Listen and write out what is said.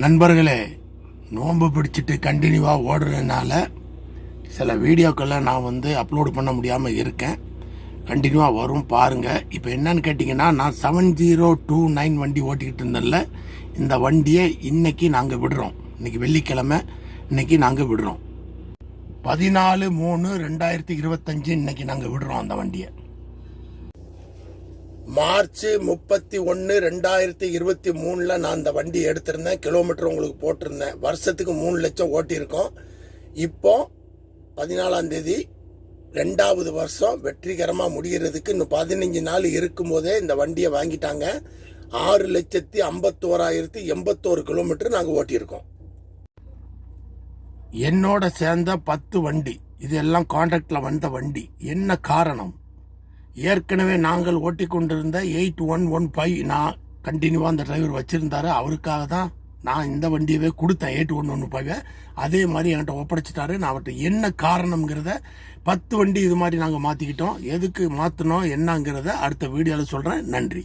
நண்பர்களே நோன்பு பிடிச்சிட்டு கண்டினியூவாக ஓடுறதுனால சில வீடியோக்கெல்லாம் நான் வந்து அப்லோடு பண்ண முடியாமல் இருக்கேன். கண்டினியூவாக வரும் பாருங்கள் இப்போ என்னன்னு கேட்டிங்கன்னா நான் செவன் ஜீரோ டூ நைன் வண்டி ஓட்டிக்கிட்டு இருந்தேன்ல. இந்த வண்டியை இன்றைக்கி நாங்கள் விடுறோம். இன்னைக்கு வெள்ளிக்கிழமை இன்னைக்கு நாங்கள் விடுறோம். பதினாலு மூணு ரெண்டாயிரத்தி இருபத்தஞ்சு இன்னைக்கு நாங்கள் விடுறோம் அந்த வண்டியை. மார்ச் முப்பத்தி ஒன்று ரெண்டாயிரத்தி இருபத்தி மூணில் நான் அந்த வண்டி எடுத்திருந்தேன். கிலோமீட்டர் உங்களுக்கு போட்டிருந்தேன். வருஷத்துக்கு மூணு லட்சம் ஓட்டியிருக்கோம். இப்போ பதினாலாம் தேதி ரெண்டாவது வருஷம் வெற்றிகரமாக முடிகிறதுக்கு இன்னும் பதினஞ்சு நாள் இருக்கும்போதே இந்த வண்டியை வாங்கிட்டாங்க. ஆறு லட்சத்தி ஐம்பத்தோராயிரத்தி எண்பத்தோரு கிலோமீட்டர் நாங்கள் ஓட்டியிருக்கோம். என்னோட சேர்ந்த பத்து வண்டி. இது எல்லாம் கான்ட்ராக்டில் வந்த வண்டி. என்ன காரணம்? ஏற்கனவே நாங்கள் ஓட்டி கொண்டிருந்த எயிட் ஒன் ஒன் ஃபைவ் நான் கண்டினியூவாக அந்த டிரைவர் வச்சுருந்தாரு. அவருக்காக தான் நான் இந்த வண்டியவே கொடுத்தேன் எயிட் ஒன் ஒன் ஃபைவை அதே மாதிரி என்கிட்ட ஒப்படைச்சிட்டாரு. நான் அவர்கிட்ட என்ன காரணம்ங்கிறத பத்து வண்டி இது மாதிரி நாங்கள் மாற்றிக்கிட்டோம் எதுக்கு மாற்றினோம் என்னங்கிறத அடுத்த வீடியோவில் சொல்கிறேன் நன்றி.